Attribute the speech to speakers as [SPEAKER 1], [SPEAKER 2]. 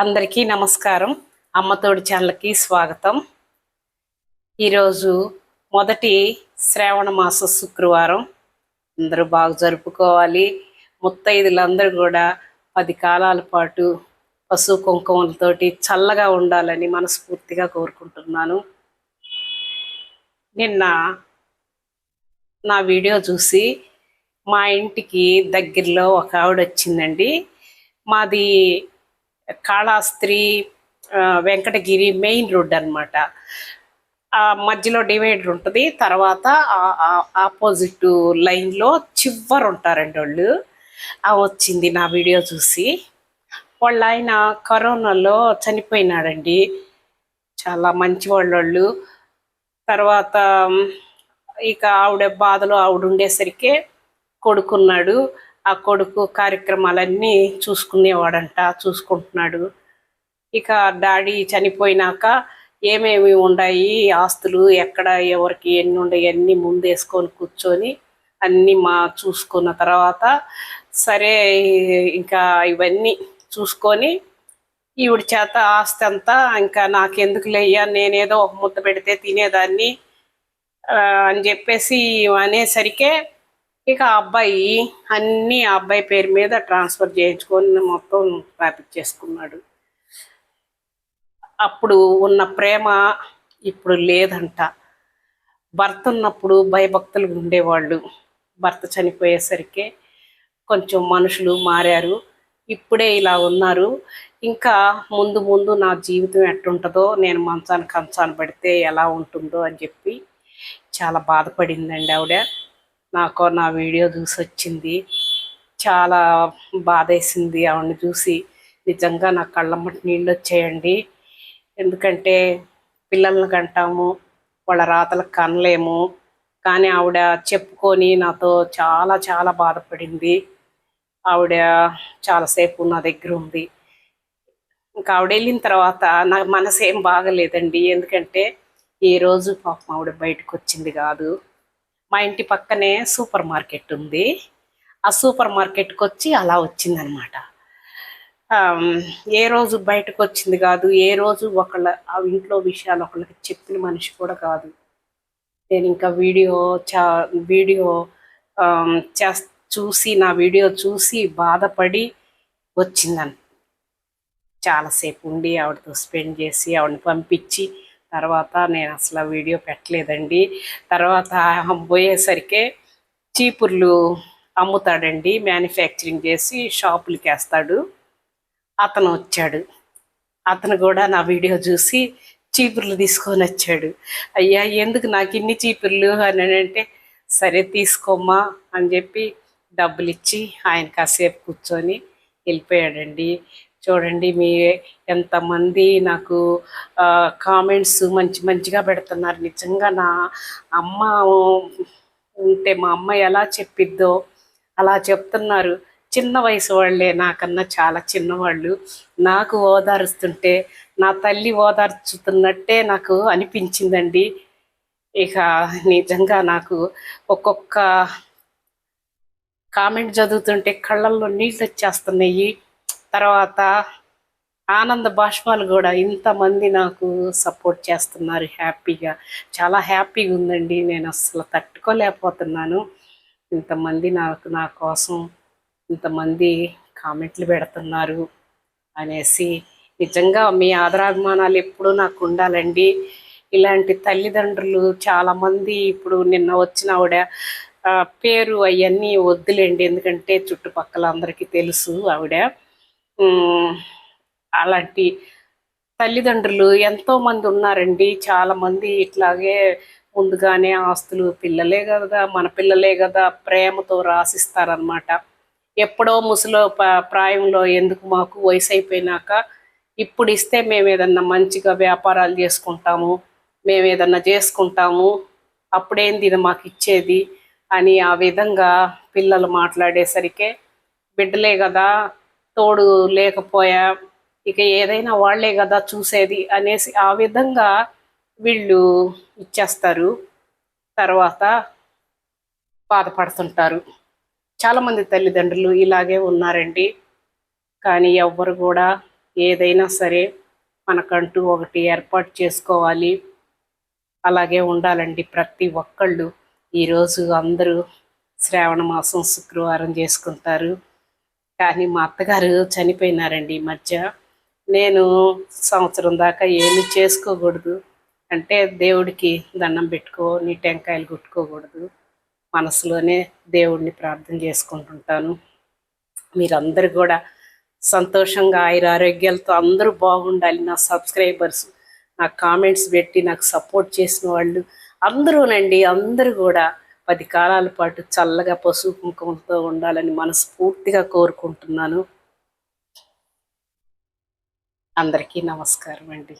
[SPEAKER 1] అందరికీ నమస్కారం. అమ్మతోడి ఛానల్కి స్వాగతం. ఈరోజు మొదటి శ్రావణ మాస శుక్రవారం. అందరూ బాగా జరుపుకోవాలి. ముత్తైదులందరూ కూడా పది కాలాల పాటు పశు కుంకుమలతోటి చల్లగా ఉండాలని మనస్ఫూర్తిగా కోరుకుంటున్నాను. నిన్న నా వీడియో చూసి మా ఇంటికి దగ్గరలో ఒక ఆవిడ వచ్చిందండి. మాది కాళాస్త్రి వెంకటగిరి మెయిన్ రోడ్ అన్నమాట. ఆ మధ్యలో డివైడర్ ఉంటుంది. తర్వాత ఆపోజిట్ లైన్లో చివరి ఉంటారండి వాళ్ళు. వచ్చింది నా వీడియో చూసి. వాళ్ళ ఆయన కరోనాలో చనిపోయినాడండి. చాలా మంచి వాళ్ళు తర్వాత ఇక ఆవిడ బాధలో ఆవిడ ఉండేసరికి కొడుకున్నాడు. ఆ కొడుకు కార్యక్రమాలన్నీ చూసుకునేవాడంట చూసుకుంటున్నాడు. ఇక డాడీ చనిపోయినాక ఏమేమి ఉన్నాయి ఆస్తులు ఎక్కడ ఎవరికి ఎన్ని ఉన్నాయి అన్నీ ముందేసుకొని కూర్చొని అన్నీ మా చూసుకున్న తర్వాత సరే ఇంకా ఇవన్నీ చూసుకొని ఈవిడ చేత ఆస్తి అంతా ఇంకా నాకెందుకు లేయ్యా నేనేదో ఒక ముద్ద పెడితే తినేదాన్ని అని చెప్పేసి అనేసరికే ఇక ఆ అబ్బాయి అన్నీ ఆ అబ్బాయి పేరు మీద ట్రాన్స్ఫర్ చేయించుకొని మొత్తం రాపిచ్చేసుకున్నాడు. అప్పుడు ఉన్న ప్రేమ ఇప్పుడు లేదంట. భర్త ఉన్నప్పుడు భయభక్తులు ఉండేవాళ్ళు. భర్త చనిపోయేసరికి కొంచెం మనుషులు మారారు. ఇప్పుడే ఇలా ఉన్నారు. ఇంకా ముందు ముందు నా జీవితం ఎట్టుంటుందో నేను మంచాన్ని కంచాన్ని పడితే ఎలా ఉంటుందో అని చెప్పి చాలా బాధపడిందండి ఆవిడ. నాకు నా వీడియో చూసి వచ్చింది చాలా బాధేసింది ఆవిడని చూసి. నిజంగా నా కళ్ళమ్మటి నీళ్ళు వచ్చాయండి ఎందుకంటే పిల్లల్ని కంటాము వాళ్ళ రాతలకు కనలేము. కానీ ఆవిడ చెప్పుకొని నాతో చాలా చాలా బాధపడింది. ఆవిడ చాలాసేపు నా దగ్గర ఉంది. ఇంకా ఆవిడ వెళ్ళిన తర్వాత నాకు మనసు ఏం బాగలేదండి. ఎందుకంటే ఏ రోజు పాపం ఆవిడ బయటకు వచ్చింది కాదు. మా ఇంటి పక్కనే సూపర్ మార్కెట్ ఉంది. ఆ సూపర్ మార్కెట్కి వచ్చి అలా వచ్చిందనమాట. ఏ రోజు బయటకు వచ్చింది కాదు ఏ రోజు ఒకళ్ళ ఆ ఇంట్లో విషయాలు ఒకళ్ళకి చెప్పిన మనిషి కూడా కాదు. నేను ఇంకా వీడియో చా వీడియో చే చూసి నా వీడియో చూసి బాధపడి వచ్చిందని చాలాసేపు ఉండి ఆవిడతో స్పెండ్ చేసి ఆవిడని పంపించి తర్వాత నేను అసలు ఆ వీడియో పెట్టలేదండి. తర్వాత పోయేసరికే పోయేసరికి చీపుర్లు అమ్ముతాడండి మ్యానుఫ్యాక్చరింగ్ చేసి షాపులకి వేస్తాడు. అతను వచ్చాడు. అతను కూడా నా వీడియో చూసి చీపుర్లు తీసుకొని వచ్చాడు. అయ్యా ఎందుకు నాకు ఇన్ని చీపుర్లు? అని అంటే సరే తీసుకోమ్మా అని చెప్పి డబ్బులు ఇచ్చి ఆయన కాసేపు కూర్చొని వెళ్ళిపోయాడండి. చూడండి మీ ఎంతమంది నాకు కామెంట్స్ మంచి మంచిగా పెడుతున్నారు. నిజంగా నా అమ్మ ఉంటే మా అమ్మ ఎలా చెప్పిద్దో అలా చెప్తున్నారు. చిన్న వయసు వాళ్ళే నాకన్నా చాలా చిన్నవాళ్ళు. నాకు ఓదారుస్తుంటే నా తల్లి ఓదార్చుతున్నట్టే నాకు అనిపించిందండి. ఇక నిజంగా నాకు ఒక్కొక్క కామెంట్ చదువుతుంటే కళ్ళల్లో నీళ్ళు వచ్చేస్తున్నాయి. తర్వాత ఆనంద బాష్పాలు కూడా ఇంతమంది నాకు సపోర్ట్ చేస్తున్నారు హ్యాపీగా. చాలా హ్యాపీగా ఉందండి. నేను అసలు తట్టుకోలేకపోతున్నాను. ఇంతమంది నాకు నా కోసం ఇంతమంది కామెంట్లు పెడుతున్నారు అనేసి నిజంగా మీ ఆదరాభిమానాలు ఎప్పుడూ నాకు ఉండాలండి. ఇలాంటి తల్లిదండ్రులు చాలామంది ఇప్పుడు నిన్న వచ్చిన ఆవిడ పేరు అవన్నీ వద్దులేండి. ఎందుకంటే చుట్టుపక్కల అందరికీ తెలుసు ఆవిడ. అలాంటి తల్లిదండ్రులు ఎంతోమంది ఉన్నారండి. చాలామంది ఇట్లాగే ముందుగానే ఆస్తులు పిల్లలే కదా మన పిల్లలే కదా ప్రేమతో రాసిస్తారనమాట ఎప్పుడో ముసలో ప్రాయంలో ఎందుకు మాకు వయసు అయిపోయినాక ఇప్పుడు ఇస్తే మేము ఏదన్నా మంచిగా వ్యాపారాలు చేసుకుంటాము మేము ఏదన్నా చేసుకుంటాము అప్పుడేంది ఇది మాకు ఇచ్చేది అని ఆ విధంగా పిల్లలు మాట్లాడేసరికి బిడ్డలే కదా తోడు లేకపోయా ఇక ఏదైనా వాళ్ళే కదా చూసేది అనేసి ఆ విధంగా వీళ్ళు ఇచ్చేస్తారు. తర్వాత బాధపడుతుంటారు. చాలామంది తల్లిదండ్రులు ఇలాగే ఉన్నారండి. కానీ ఎవ్వరు కూడా ఏదైనా సరే మనకంటూ ఒకటి ఏర్పాటు చేసుకోవాలి. అలాగే ఉండాలండి ప్రతి ఒక్కళ్ళు. ఈరోజు అందరూ శ్రావణ మాసం శుక్రవారం చేసుకుంటారు. కానీ మా అత్తగారు చనిపోయినారండి ఈ మధ్య. నేను సంవత్సరం దాకా ఏమీ చేసుకోకూడదు. అంటే దేవుడికి దండం పెట్టుకో నీ టెంకాయలు కుట్టుకోకూడదు. మనసులోనే దేవుడిని ప్రార్థన చేసుకుంటుంటాను. మీరందరూ కూడా సంతోషంగా ఆయుర ఆరోగ్యాలతో అందరూ బాగుండాలి. నా సబ్స్క్రైబర్స్ నా కామెంట్స్ పెట్టి నాకు సపోర్ట్ చేసిన వాళ్ళు అందరూనండి. అందరూ కూడా పది కాలాల పాటు చల్లగా పశువు కుంకుమతో ఉండాలని మనస్ఫూర్తిగా కోరుకుంటున్నాను. అందరికీ నమస్కారం అండి.